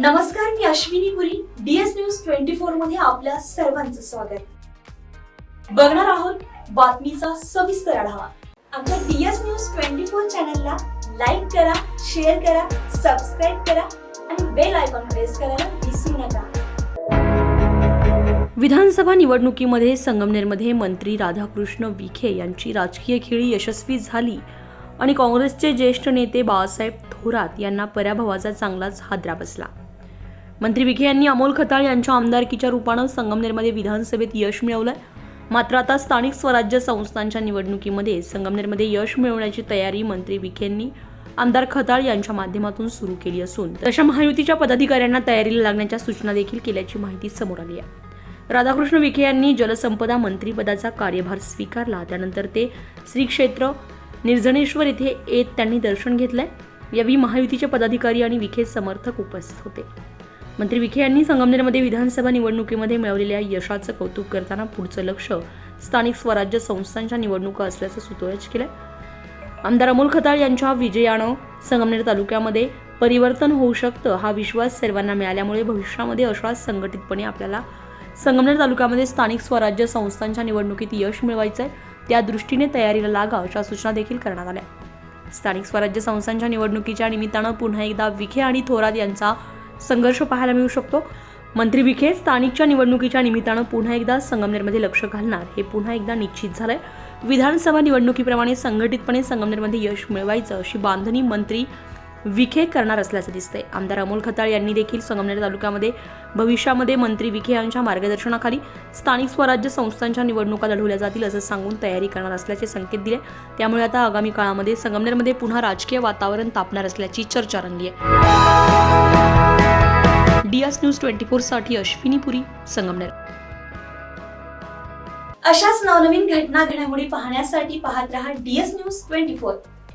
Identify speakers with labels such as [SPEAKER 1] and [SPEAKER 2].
[SPEAKER 1] नमस्कार मी Ashwini Puri DS news twenty फोरमध्ये आपल्या सर्वांचं स्वागत. बघणार आहोत बातमीचा सविस्तर आढावा. आमच्या डीएस न्यूज ट्वेंटी फोर चॅनलला लाईक करा शेअर करा सबस्क्राईब करा आणि बेल आयकॉन प्रेस करायला विसरू नका.
[SPEAKER 2] विधानसभा निवडणुकीमध्ये संगमनेरमध्ये मंत्री राधाकृष्ण विखे यांची राजकीय खेळी यशस्वी झाली आणि काँग्रेसचे ज्येष्ठ नेते बाळासाहेब थोरात यांना पराभवाचा चांगलाच हादरा बसला. मंत्री विखे यांनी अमोल खताळ यांच्या आमदारकीच्या रूपानं संगमनेरमध्ये विधानसभेत यश मिळवलं मात्र आता स्थानिक स्वराज्य संस्थांच्या निवडणुकीमध्ये संगमनेरमध्ये यश मिळवण्याची तयारी मंत्री विखेंनी आमदार खताळ यांच्या माध्यमातून सुरू केली असून तशा महायुतीच्या पदाधिकाऱ्यांना तयारीला लागण्याच्या सूचना देखील केल्याची माहिती समोर आली आहे. राधाकृष्ण विखे यांनी जलसंपदा मंत्रीपदाचा कार्यभार स्वीकारला. त्यानंतर ते श्री क्षेत्र निर्जनेश्वर येथे येत त्यांनी दर्शन घेतलंय. यावेळी महायुतीचे पदाधिकारी आणि विखे समर्थक उपस्थित होते. मंत्री विखे यांनी संगमनेरमध्ये विधानसभा निवडणुकीमध्ये मिळवलेल्या यशाचं कौतुक करताना पुढचं लक्ष स्थानिक स्वराज्य संस्थांच्या निवडणुका असल्याचं सुतोवाच केलंय आमदार अमोल खताळ यांच्या विजयानं संगमनेर तालुक्यामध्ये परिवर्तन होऊ शकतं हा विश्वास सर्वांना मिळाल्यामुळे भविष्यामध्ये अशा संघटितपणे आपल्याला संगमनेर तालुक्यामध्ये स्थानिक स्वराज्य संस्थांच्या निवडणुकीत यश मिळवायचं आहे त्या दृष्टीने तयारीला लागा अशा सूचना देखील करण्यात आल्या. स्थानिक स्वराज्य संस्थांच्या निवडणुकीच्या निमित्तानं पुन्हा एकदा विखे आणि थोरात यांचा संघर्ष पाहायला मिळू शकतो. मंत्री विखे स्थानिकच्या निवडणुकीच्या निमित्तानं पुन्हा एकदा संगमनेरमध्ये लक्ष घालणार हे पुन्हा एकदा निश्चित झालंय. विधानसभा निवडणुकीप्रमाणे संघटितपणे संगमनेरमध्ये यश मिळवायचं अशी बांधणी मंत्री विखे करणार असल्याचं दिसतंय. आमदार अमोल खताळ यांनी देखील संगमनेर तालुक्यामध्ये भविष्यामध्ये मंत्री विखे यांच्या मार्गदर्शनाखाली स्थानिक स्वराज्य संस्थांच्या निवडणुका लढवल्या जातील असं सांगून तयारी करणार असल्याचे संकेत दिले. त्यामुळे आता आगामी काळामध्ये संगमनेरमध्ये पुन्हा राजकीय वातावरण तापणार असल्याची चर्चा रंगली आहे. डीएस न्यूज ट्वेंटी फोरसाठी अश्विनी पुरी संगमनेर.
[SPEAKER 1] अशाच नवनवीन घटना घडामोडी पाहण्यासाठी पाहत रहा डीएस न्यूज ट्वेंटी फोर.